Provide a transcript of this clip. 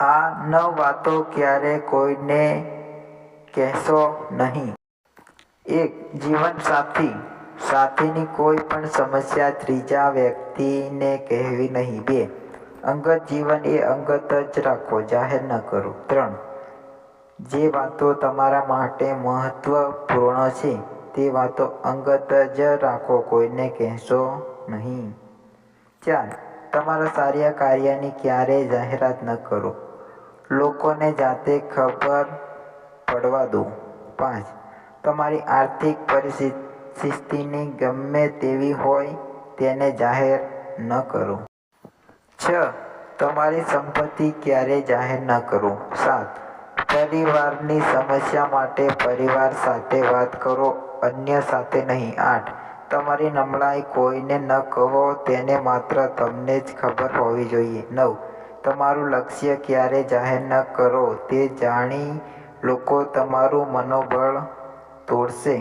આ નવ વાતો ક્યારે કોઈને કહેશો નહીં. એક જીવનસાથી, સાથીની કોઈ પણ સમસ્યા ત્રીજા વ્યક્તિને કહેવી નહીં. બે, અંગત જીવન એ અંગત જ રાખો જાહેર ન કરો ત્રણ, જે વાતો તમારા માટે મહત્વપૂર્ણ છે, તે વાતો અંગત જ રાખો, કોઈને કહેશો નહીં. ચાર, તમારા સારા કાર્યની ક્યારેય જાહેરાત ન કરો. લોકોને જાતે ખબર પડવા દો. પાંચ. તમારી આર્થિક પરિસ્થિતિની ગમે તેવી હોય તેને જાહેર ન કરો. છ. તમારી સંપત્તિ ક્યારેય જાહેર ન કરો. સાત. પરિવારની સમસ્યા માટે પરિવાર સાથે વાત કરો, અન્ય સાથે નહીં. આઠ. તમારી નબળાઈ કોઈને ન કહો, તેને માત્ર તમને જ ખબર હોવી જોઈએ. નવ. તમારું લક્ષ્ય ક્યારે જાહેર ન કરો તે જાણી લોકો તમારું મનોબળ તોડશે.